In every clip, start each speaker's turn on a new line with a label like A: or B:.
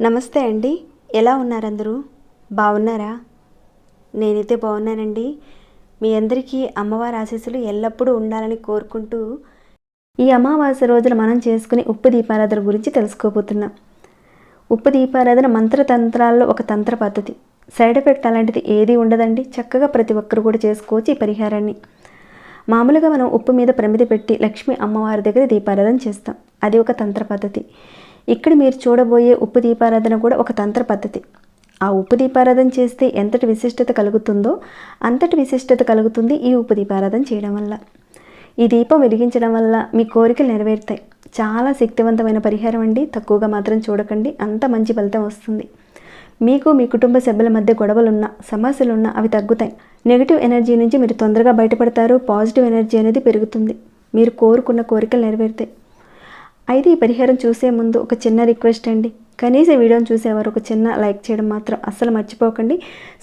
A: నమస్తే అండి. ఎలా ఉన్నారు అందరూ బాగున్నారా నేనైతే బాగున్నానండి మీ అందరికీ అమ్మవారి ఆశీస్సులు ఎల్లప్పుడూ ఉండాలని కోరుకుంటూ ఈ అమావాస్య రోజున మనం చేసుకునే ఉప్పు దీపారాధన గురించి తెలుసుకోబోతున్నాం. ఉప్పు దీపారాధన మంత్రతంత్రాల్లో ఒక తంత్ర పద్ధతి. సైడ్ ఎఫెక్ట్ అలాంటిది ఏది ఉండదండి. చక్కగా ప్రతి ఒక్కరు కూడా చేసుకోవచ్చు ఈ పరిహారాన్ని. మామూలుగా మనం ఉప్పు మీద ప్రమిది పెట్టి లక్ష్మి అమ్మవారి దగ్గర దీపారాధన చేస్తాం. అది ఒక తంత్ర పద్ధతి. ఇక్కడ మీరు చూడబోయే ఉప్పు దీపారాధన కూడా ఒక తంత్ర పద్ధతి. ఆ ఉప్పు దీపారాధన చేస్తే ఎంతటి విశిష్టత కలుగుతుందో అంతటి విశిష్టత కలుగుతుంది ఈ ఉప్పు దీపారాధన చేయడం వల్ల. ఈ దీపం వెలిగించడం వల్ల మీ కోరికలు నెరవేరుతాయి. చాలా శక్తివంతమైన పరిహారం అండి. తక్కువగా మాత్రం చూడకండి. అంత మంచి ఫలితం వస్తుంది. మీకు మీ కుటుంబ సభ్యుల మధ్య గొడవలున్నా సమస్యలున్నా అవి తగ్గుతాయి. నెగిటివ్ ఎనర్జీ నుంచి మీరు తొందరగా బయటపడతారు. పాజిటివ్ ఎనర్జీ అనేది పెరుగుతుంది. మీరు కోరుకున్న కోరికలు నెరవేరుతాయి. అయితే ఈ పరిహారం చూసే ముందు ఒక చిన్న రిక్వెస్ట్ అండి. కనీసం వీడియోని చూసేవారు ఒక చిన్న లైక్ చేయడం మాత్రం అస్సలు మర్చిపోకండి.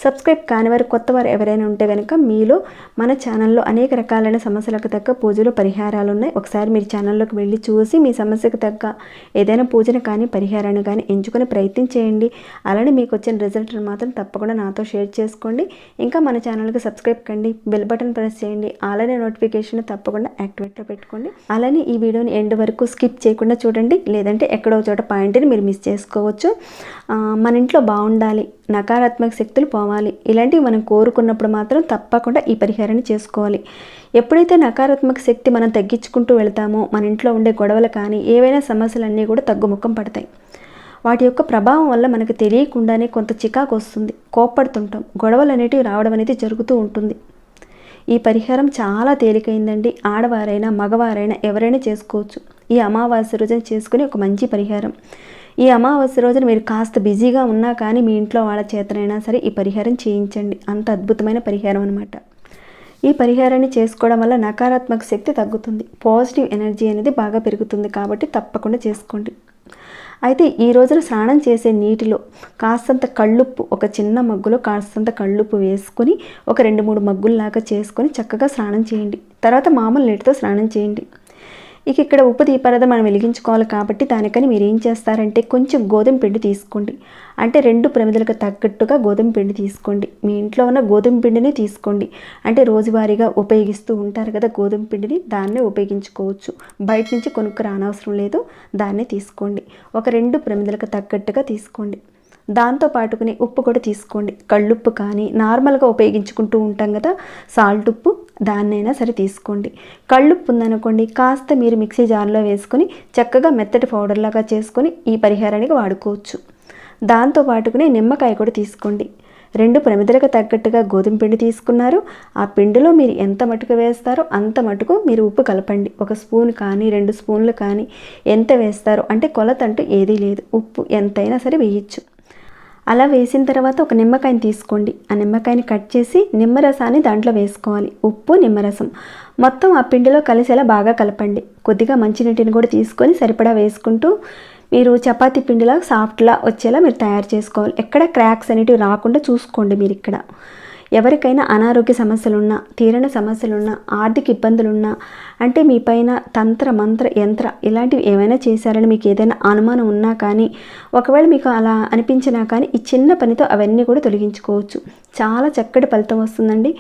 A: సబ్స్క్రైబ్ కాని వారు కొత్త వారు ఎవరైనా ఉంటే కనుక మీలో మన ఛానల్లో అనేక రకాలైన సమస్యలకు తగ్గ పూజలు పరిహారాలు ఉన్నాయి. ఒకసారి మీరు ఛానల్లోకి వెళ్ళి చూసి మీ సమస్యకు తగ్గ ఏదైనా పూజను కానీ పరిహారాన్ని కానీ ఎంచుకునే ప్రయత్నం చేయండి. అలానే మీకు వచ్చిన రిజల్ట్ని మాత్రం తప్పకుండా నాతో షేర్ చేసుకోండి. ఇంకా మన ఛానల్కి సబ్స్క్రైబ్ కండి బెల్ బటన్ ప్రెస్ చేయండి అలానే నోటిఫికేషన్ తప్పకుండా యాక్టివేట్లో పెట్టుకోండి. అలానే ఈ వీడియోని ఎండ్ వరకు స్కిప్ చేయకుండా చూడండి. లేదంటే ఎక్కడో చోట పాయింట్ని మీరు మిస్ చేసుకోవచ్చు. మన ఇంట్లో బాగుండాలి నకారాత్మక శక్తులు పోవాలి. ఇలాంటివి మనం కోరుకున్నప్పుడు మాత్రం తప్పకుండా ఈ పరిహారాన్ని చేసుకోవాలి. ఎప్పుడైతే నకారాత్మక శక్తి మనం తగ్గించుకుంటూ వెళ్తామో మన ఇంట్లో ఉండే గొడవలు కానీ ఏవైనా సమస్యలన్నీ కూడా తగ్గుముఖం పడతాయి. వాటి యొక్క ప్రభావం వల్ల మనకు తెలియకుండానే కొంత చికాకు వస్తుంది కోప్పడుతుంటాం. గొడవలు అనేటివి రావడం అనేది జరుగుతూ ఉంటుంది. ఈ పరిహారం చాలా తేలికైందండి. ఆడవారైనా మగవారైనా ఎవరైనా చేసుకోవచ్చు. ఈ అమావాస్య రోజున చేసుకునే ఒక మంచి పరిహారం. ఈ అమావాస్య రోజున మీరు కాస్త బిజీగా ఉన్నా కానీ మీ ఇంట్లో వాళ్ళ చేతనైనా సరే ఈ పరిహారం చేయించండి. అంత అద్భుతమైన పరిహారం అనమాట ఈ పరిహారాన్ని చేసుకోవడం వల్ల నకారాత్మక శక్తి తగ్గుతుంది. పాజిటివ్ ఎనర్జీ అనేది బాగా పెరుగుతుంది కాబట్టి తప్పకుండా చేసుకోండి. అయితే ఈ రోజున స్నానం చేసే నీటిలో కాస్తంత కళ్ళుప్పు ఒక చిన్న మగ్గులో కాస్తంత కళ్ళుప్పు వేసుకొని ఒక రెండు మూడు మగ్గుల్లాగా చేసుకొని చక్కగా స్నానం చేయండి. తర్వాత మామూలు నీటితో స్నానం చేయండి. ఇక ఇక్కడ ఉప్పు దీపారాధన మనం వెలిగించుకోవాలి కాబట్టి దానికని మీరు ఏం చేస్తారంటే కొంచెం గోధుమ పిండి తీసుకోండి. అంటే రెండు ప్రమిదలకు తగ్గట్టుగా గోధుమ పిండి తీసుకోండి. మీ ఇంట్లో ఉన్న గోధుమ పిండిని తీసుకోండి. అంటే రోజువారీగా ఉపయోగిస్తూ ఉంటారు కదా గోధుమ పిండిని దాన్నే ఉపయోగించుకోవచ్చు. బయట నుంచి కొనుక్కు రానవసరం లేదు. దాన్నే తీసుకోండి. ఒక రెండు ప్రమిదలకు తగ్గట్టుగా తీసుకోండి. దాంతో పాటుకుని ఉప్పు కూడా తీసుకోండి. కళ్ళుప్పు కానీ నార్మల్గా ఉపయోగించుకుంటూ ఉంటాం కదా సాల్ట్ ఉప్పు దాన్నైనా సరే తీసుకోండి. కళ్ళుప్పు ఉందనుకోండి కాస్త మీరు మిక్సీ జార్లో వేసుకొని చక్కగా మెత్తటి పౌడర్లాగా చేసుకుని చేసుకొని ఈ పరిహారానికి వాడుకోవచ్చు. దాంతో పాటుకునే నిమ్మకాయ కూడా తీసుకోండి. రెండు ప్రమిదలకు తగ్గట్టుగా గోధుమ పిండి తీసుకున్నారు. ఆ పిండిలో మీరు ఎంత మటుకు వేస్తారో అంత మటుకు మీరు ఉప్పు కలపండి. ఒక స్పూన్ కానీ రెండు స్పూన్లు కానీ ఎంత వేస్తారో అంటే కొలత అంటూ ఏదీ లేదు. ఉప్పు ఎంతైనా సరే వేయచ్చు. అలా వేసిన తర్వాత ఒక నిమ్మకాయని తీసుకోండి. ఆ నిమ్మకాయని కట్ చేసి నిమ్మరసాన్ని దాంట్లో వేసుకోవాలి. ఉప్పు నిమ్మరసం. మొత్తం ఆ పిండిలో కలిసేలా బాగా కలపండి. కొద్దిగా మంచినీటిని కూడా తీసుకొని సరిపడా వేసుకుంటూ మీరు చపాతి పిండిలా సాఫ్ట్లా వచ్చేలా మీరు తయారు చేసుకోవాలి. ఎక్కడ క్రాక్స్ అనేటివి రాకుండా చూసుకోండి మీరు ఇక్కడ. ఎవరికైనా అనారోగ్య సమస్యలున్నా తీరని సమస్యలున్నా ఆర్థిక ఇబ్బందులున్నా అంటే మీ పైన తంత్ర మంత్ర యంత్ర ఇలాంటివి ఏమైనా చేశారని మీకు ఏదైనా అనుమానం ఉన్నా కానీ ఒకవేళ మీకు అలా అనిపించినా కానీ ఈ చిన్న పనితో అవన్నీ కూడా తొలగించుకోవచ్చు. చాలా చక్కటి ఫలితం వస్తుందండి.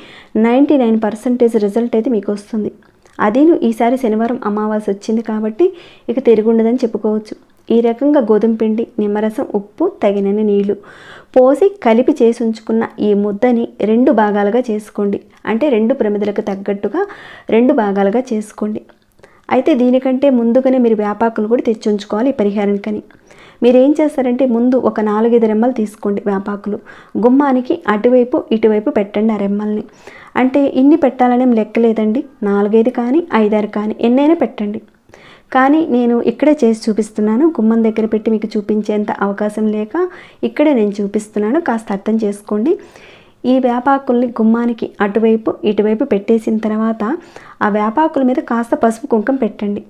A: నైంటీ నైన్ పర్సెంటేజ్ రిజల్ట్ అయితే మీకు వస్తుంది. అదేను ఈసారి శనివారం అమావాస్య వచ్చింది కాబట్టి ఇక తిరుగుండదని చెప్పుకోవచ్చు. ఈ రకంగా గోధుమ పిండి నిమ్మరసం ఉప్పు తగినన్ని నీళ్ళు పోసి కలిపి చేసి ఉంచుకున్న ఈ ముద్దని రెండు భాగాలుగా చేసుకోండి. అంటే రెండు ప్రమిదలకు తగ్గట్టుగా రెండు భాగాలుగా చేసుకోండి. అయితే దీనికంటే ముందుగానే మీరు వేపాకులు కూడా తెచ్చి ఉంచుకోవాలి ఈ పరిహారానికని. మీరు ఏం చేస్తారంటే ముందు ఒక నాలుగైదు రెమ్మలు తీసుకోండి వేపాకులు. గుమ్మానికి అటువైపు ఇటువైపు పెట్టండి ఆ రెమ్మల్ని. అంటే ఇన్ని పెట్టాలనేం లెక్కలేదండి. నాలుగైదు కానీ ఐదారు కానీ ఎన్నైనా పెట్టండి. కానీ నేను ఇక్కడే చేసి చూపిస్తున్నాను. గుమ్మం దగ్గర పెట్టి మీకు చూపించేంత అవకాశం లేక ఇక్కడే నేను చూపిస్తున్నాను. కాస్త అర్థం చేసుకోండి. ఈ వేపాకుల్ని గుమ్మానికి అటువైపు ఇటువైపు పెట్టేసిన తర్వాత ఆ వేపాకుల మీద కాస్త పసుపు కుంకం పెట్టండి.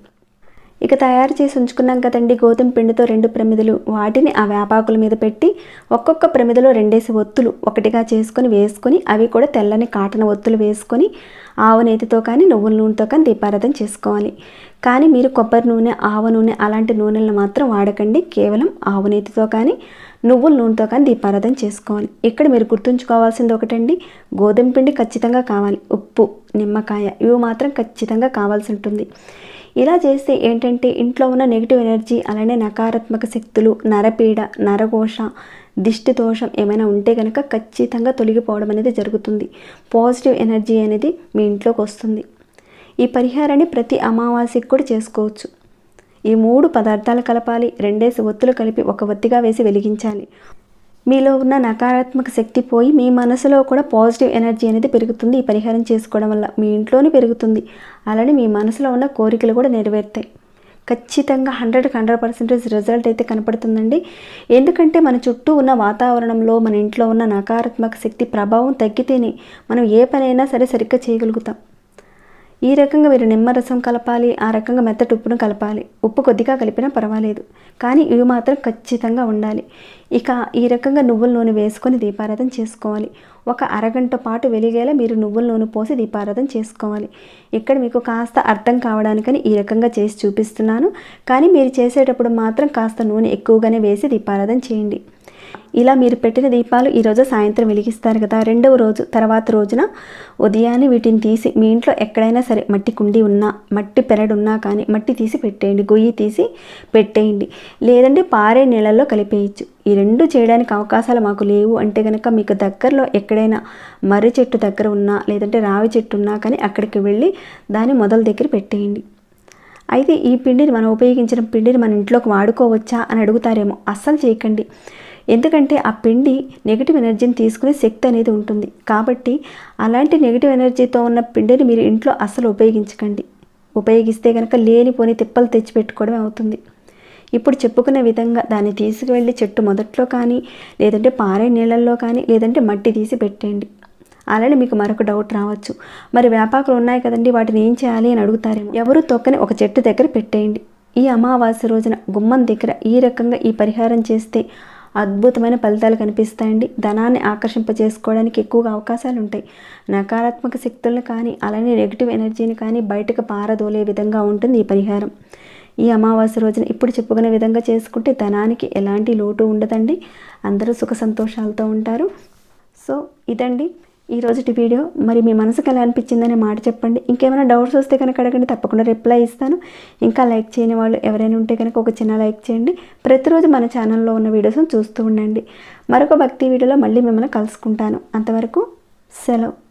A: ఇక తయారు చేసి ఉంచుకున్నాం కదండి. గోధుమ పిండితో రెండు ప్రమిదలు. వాటిని ఆ వేపాకుల మీద పెట్టి ఒక్కొక్క ప్రమిదలో రెండేసి ఒత్తులు ఒకటిగా చేసుకొని వేసుకొని అవి కూడా తెల్లని కాటన ఒత్తులు వేసుకొని ఆవు నేతితో కానీ నువ్వుల నూనెతో కానీ దీపారాధన చేసుకోవాలి. కానీ మీరు కొబ్బరి నూనె ఆవ నూనె అలాంటి నూనెలను మాత్రం వాడకండి. కేవలం ఆవు నేతితో కానీ నువ్వుల నూనెతో కానీ దీపారాధన చేసుకోవాలి. ఇక్కడ మీరు గుర్తుంచుకోవాల్సింది ఒకటండి. గోధుమ పిండి ఖచ్చితంగా కావాలి. ఉప్పు నిమ్మకాయ ఇవి మాత్రం ఖచ్చితంగా కావాల్సి ఉంటుంది. ఇలా చేస్తే ఏంటంటే ఇంట్లో ఉన్న నెగిటివ్ ఎనర్జీ అలానే నకారాత్మక శక్తులు నరపీడ నరఘోష దిష్టి దోషం ఏమైనా ఉంటే కనుక ఖచ్చితంగా తొలగిపోవడం అనేది జరుగుతుంది. పాజిటివ్ ఎనర్జీ అనేది మీ ఇంట్లోకి వస్తుంది. ఈ పరిహారాన్ని ప్రతి అమావాస్యకి కూడా చేసుకోవచ్చు. ఈ మూడు పదార్థాలు కలపాలి రెండేసి ఒత్తులు కలిపి ఒక ఒత్తిగా వేసి వెలిగించాలి. మీలో ఉన్న నకారాత్మక శక్తి పోయి మీ మనసులో కూడా పాజిటివ్ ఎనర్జీ అనేది పెరుగుతుంది. ఈ పరిహారం చేసుకోవడం వల్ల మీ ఇంట్లోనే పెరుగుతుంది. అలానే మీ మనసులో ఉన్న కోరికలు కూడా నెరవేరుతాయి. ఖచ్చితంగా హండ్రెడ్కి హండ్రెడ్ పర్సెంటేజ్ రిజల్ట్ అయితే కనపడుతుందండి. ఎందుకంటే మన చుట్టూ ఉన్న వాతావరణంలో మన ఇంట్లో ఉన్న నకారాత్మక శక్తి ప్రభావం తగ్గితేనే మనం ఏ పనైనా సరే సరిగ్గా చేయగలుగుతాం. ఈ రకంగా మీరు నిమ్మరసం కలపాలి ఆ రకంగా మెత్తటి ఉప్పును కలపాలి. ఉప్పు కొద్దిగా కలిపినా పర్వాలేదు కానీ ఇవి మాత్రం ఖచ్చితంగా ఉండాలి. ఇక ఈ రకంగా నువ్వుల నూనె వేసుకొని దీపారాధన చేసుకోవాలి. ఒక అరగంట పాటు వెలిగేలా మీరు నువ్వుల నూనె పోసి దీపారాధన చేసుకోవాలి. ఇక్కడ మీకు కాస్త అర్థం కావడానికని ఈ రకంగా చేసి చూపిస్తున్నాను. కానీ మీరు చేసేటప్పుడు మాత్రం కాస్త నూనె ఎక్కువగానే వేసి దీపారాధన చేయండి. ఇలా మీరు పెట్టిన దీపాలు ఈరోజు సాయంత్రం వెలిగిస్తారు కదా. రెండవ రోజు తర్వాత రోజున ఉదయాన్నే వీటిని తీసి మీ ఇంట్లో ఎక్కడైనా సరే మట్టి కుండి ఉన్నా మట్టి పెరడు ఉన్నా కానీ మట్టి తీసి పెట్టేయండి. గొయ్యి తీసి పెట్టేయండి. లేదంటే పారే నీళ్ళల్లో కలిపేయచ్చు. ఈ రెండు చేయడానికి అవకాశాలు మాకు లేవు అంటే కనుక మీకు దగ్గరలో ఎక్కడైనా మర్రి చెట్టు దగ్గర ఉన్నా లేదంటే రావి చెట్టు ఉన్నా కానీ అక్కడికి వెళ్ళి దాన్ని మొదల దగ్గర పెట్టేయండి. అయితే ఈ పిండిని మనం ఉపయోగించిన పిండిని మన ఇంట్లోకి వాడుకోవచ్చా అని అడుగుతారేమో. అస్సలు చేయకండి. ఎందుకంటే ఆ పిండి నెగిటివ్ ఎనర్జీని తీసుకునే శక్తి అనేది ఉంటుంది. కాబట్టి అలాంటి నెగిటివ్ ఎనర్జీతో ఉన్న పిండిని మీరు ఇంట్లో అస్సలు ఉపయోగించకండి. ఉపయోగిస్తే కనుక లేనిపోని తిప్పలు తెచ్చిపెట్టుకోవడం అవుతుంది. ఇప్పుడు చెప్పుకునే విధంగా దాన్ని తీసుకువెళ్ళి చెట్టు మొదట్లో కానీ లేదంటే పారే నీళ్ళల్లో కానీ లేదంటే మట్టి తీసి పెట్టేయండి. అలానే మీకు మరొక డౌట్ రావచ్చు. మరి వేపాకులు ఉన్నాయి కదండి వాటిని ఏం చేయాలి అని అడుగుతారేమో. ఎవరు తొక్కని ఒక చెట్టు దగ్గర పెట్టేయండి. ఈ అమావాస్య రోజున గుమ్మం దగ్గర ఈ రకంగా ఈ పరిహారం చేస్తే అద్భుతమైన ఫలితాలు కనిపిస్తాయండి. ధనాన్ని ఆకర్షింపజేసుకోవడానికి ఎక్కువగా అవకాశాలు ఉంటాయి నకారాత్మక శక్తులను కానీ అలానే నెగిటివ్ ఎనర్జీని కానీ బయటకు పారదోలే విధంగా ఉంటుంది ఈ పరిహారం. ఈ అమావాస్య రోజున ఇప్పుడు చెప్పుకునే విధంగా చేసుకుంటే ధనానికి ఎలాంటి లోటు ఉండదండి. అందరూ సుఖ సంతోషాలతో ఉంటారు. సో ఇదండి. ఈ రోజుటి వీడియో. మరి మీ మనసుకు ఎలా అనిపించిందనే మాట చెప్పండి. ఇంకేమైనా డౌట్స్ వస్తే కనుక అడగండి. తప్పకుండా రిప్లై ఇస్తాను. ఇంకా లైక్ చేయని వాళ్ళు ఎవరైనా ఉంటే కనుక ఒక చిన్న లైక్ చేయండి. ప్రతిరోజు మన ఛానల్లో ఉన్న వీడియోస్ని చూస్తూ ఉండండి. మరొక భక్తి వీడియోలో మళ్ళీ మిమ్మల్ని కలుసుకుంటాను. అంతవరకు సెలవు.